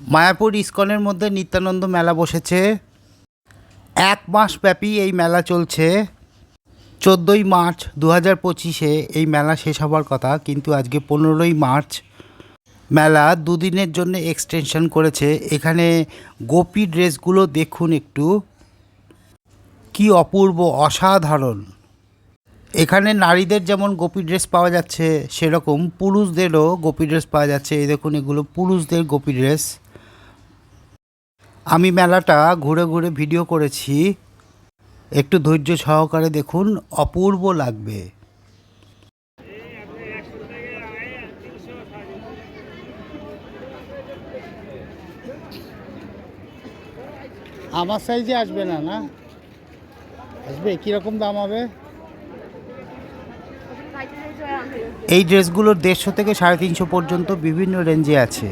মায়াপুর ইস্কনের মধ্যে নিত্যানন্দ মেলা বসেছে। এক মাস ব্যাপী এই মেলা চলছে। চোদ্দোই মার্চ দু হাজার পঁচিশে এই মেলা শেষ হবার কথা, কিন্তু আজকে পনেরোই মার্চ মেলা দুদিনের জন্য এক্সটেনশন করেছে। এখানে গোপী ড্রেসগুলো দেখুন একটু। কি অপূর্ব, অসাধারণ। এখানে নারীদের যেমন গোপী ড্রেস পাওয়া যাচ্ছে, সেরকম পুরুষদেরও গোপী ড্রেস পাওয়া যাচ্ছে। এই দেখুন, এগুলো পুরুষদের গোপী ড্রেস। আমি মেলাটা ঘুরে ঘুরে ভিডিও করেছি। একটু ধৈর্য সহকারে দেখুন অপূর্ব লাগবে। আমার সাইজে আসবে না না? আসবে? কীরকম দাম হবে? এই ড্রেসগুলোর দেড়শো থেকে সাড়ে তিনশো পর্যন্ত বিভিন্ন রেঞ্জে আছে।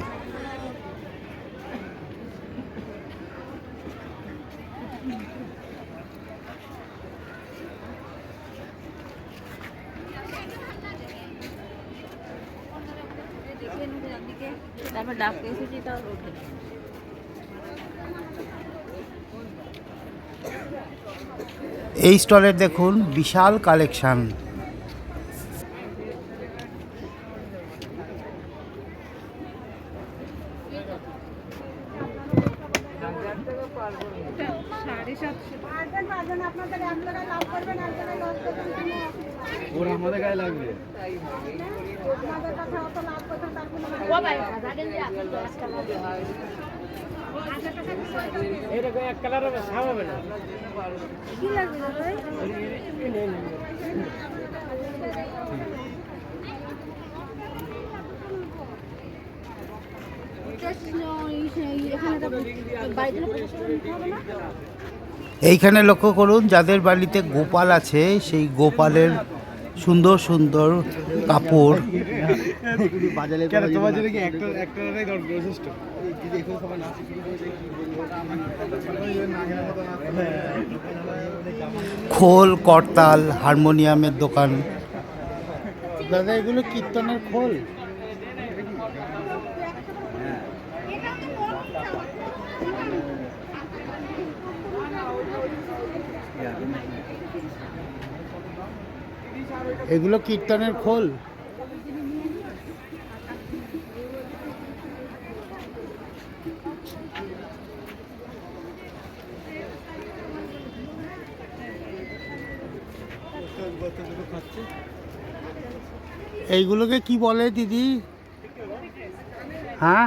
তারপর ডাকতে এসেছি তাও ওঠে এই স্টলের দেখুন বিশাল কালেকশন। ওরা আমাদের গায়ে লাগবে এরকম এক কালার হবে সাম হবে না এইখানে লক্ষ্য করুন যাদের বাড়িতে গোপাল আছে সেই গোপালের সুন্দর সুন্দর কাপড়। খোল করতাল হারমোনিয়ামের দোকান। দাদা এগুলো কীর্তনের খোল। এগুলো কীর্তনের খোল। এইগুলোকে কি বলে দিদি? হ্যাঁ?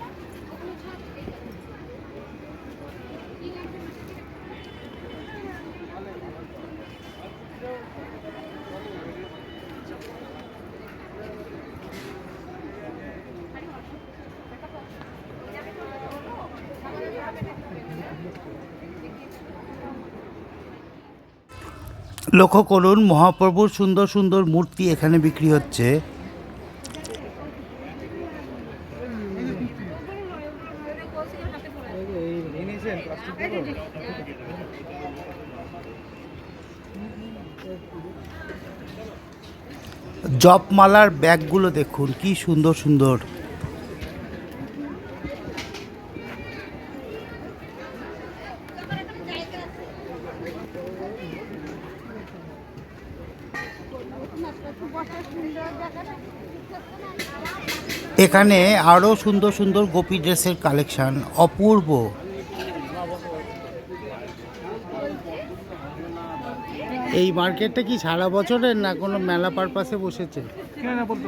লক্ষ্য করুন, মহাপ্রভুর সুন্দর সুন্দর মূর্তি এখানে বিক্রি হচ্ছে। জপমালার ব্যাগগুলো দেখুন, কি সুন্দর সুন্দর। এখানে আরও সুন্দর সুন্দর গোপী ড্রেসের কালেকশান, অপূর্ব। এই মার্কেটটা কি সারা বছরের না কোনো মেলা পারপাসে বসেছে? বলতে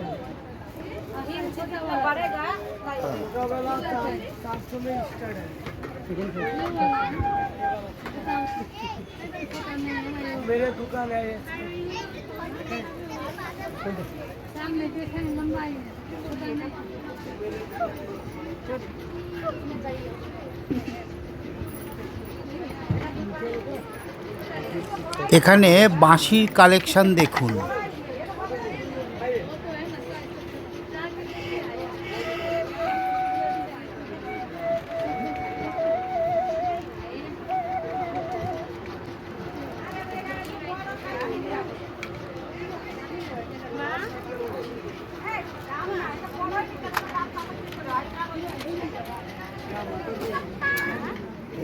मेरे दुकान है सामने देखें लंबाई है এখানে বাঁশির কালেকশন দেখুন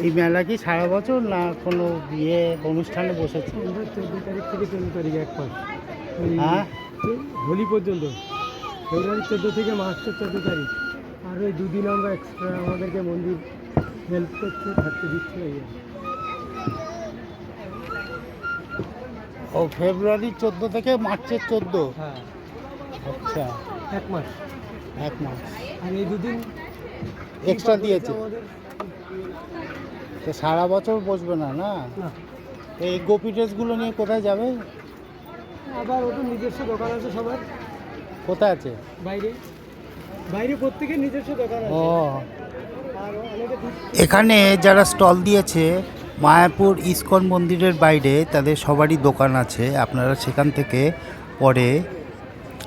এই মেলা কি সারা বছর না কোনো বিয়ে অনুষ্ঠানে বসেছে? চোদ্দ তারিখ থেকে চোদ্দ তারিখ এক মাস হ্যাঁ? হোলি পর্যন্ত। ফেব্রুয়ারি চোদ্দ থেকে মার্চের চোদ্দ তারিখ। আর ওই দুদিন আমরা এক্সট্রা আমাদেরকে মন্দির হেল্প করছে থাকতে দিচ্ছে এই ও ফেব্রুয়ারি চোদ্দ থেকে মার্চের চোদ্দ? হ্যাঁ। আচ্ছা। এক মাস। এক মাস। আর এই দুদিন এক্সট্রা দিয়েছে। আমাদের তো সারা বছর বসবে না না? এই গোপী ড্রেসগুলো নিয়ে কোথায় যাবে? আবার ওটা নিজস্ব দোকান আছে সবার। কোথায় আছে? বাইরে। বাইরে প্রত্যেকের নিজস্ব দোকান ও। আছে দূর- এখানে যারা স্টল দিয়েছে মায়াপুর ইস্কন মন্দিরের বাইরে তাদের সবারই দোকান আছে। আপনারা সেখান থেকে পরে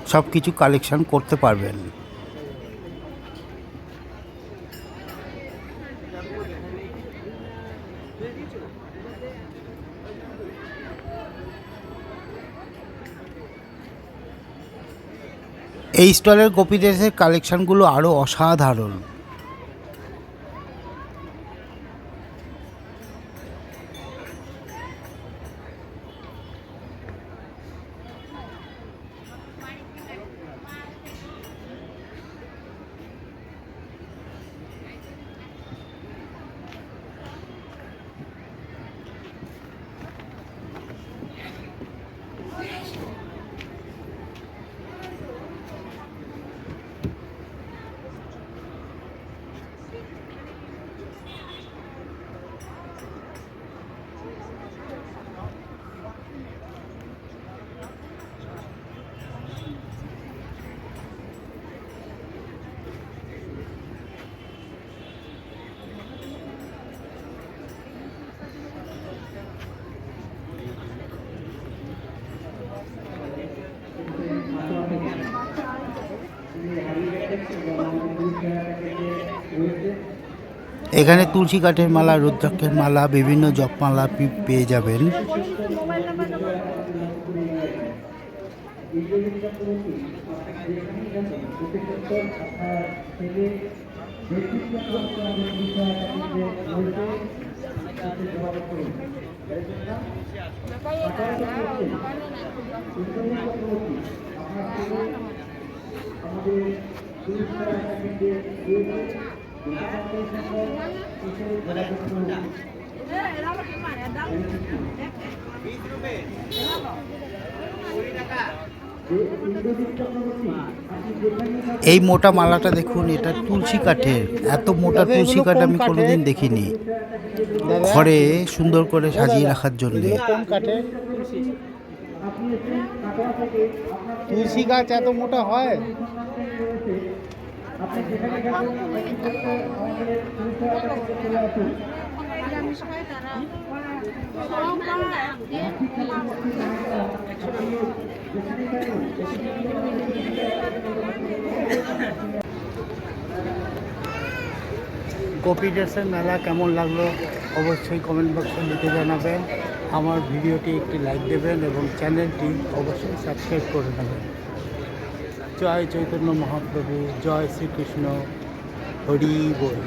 সব কিছু কালেকশন করতে পারবেন। এই স্টলের গোপীদেশের কালেকশানগুলো আরও অসাধারণ। এখানে তুলসী কাঠের মালা রুদ্রাক্ষের মালা বিভিন্ন জপমালা পেয়ে যাবেন। এই মোটা মালাটা দেখুন এটা তুলসী কাঠের। এত মোটা তুলসী কাঠ আমি কোনোদিন দেখিনি। ঘরে সুন্দর করে সাজিয়ে রাখার জন্য। তুলসী গাছ এত মোটা হয়? গোপী ড্রেসের মেলা কেমন লাগল অবশ্যই কমেন্ট বক্সে লিখে জানাবেন। আমার ভিডিওটি একটি লাইক দেবেন এবং চ্যানেলটি অবশ্যই সাবস্ক্রাইব করে নেবেন জয় চৈতন্য মহাপ্রভু জয় শ্রীকৃষ্ণ হরি বল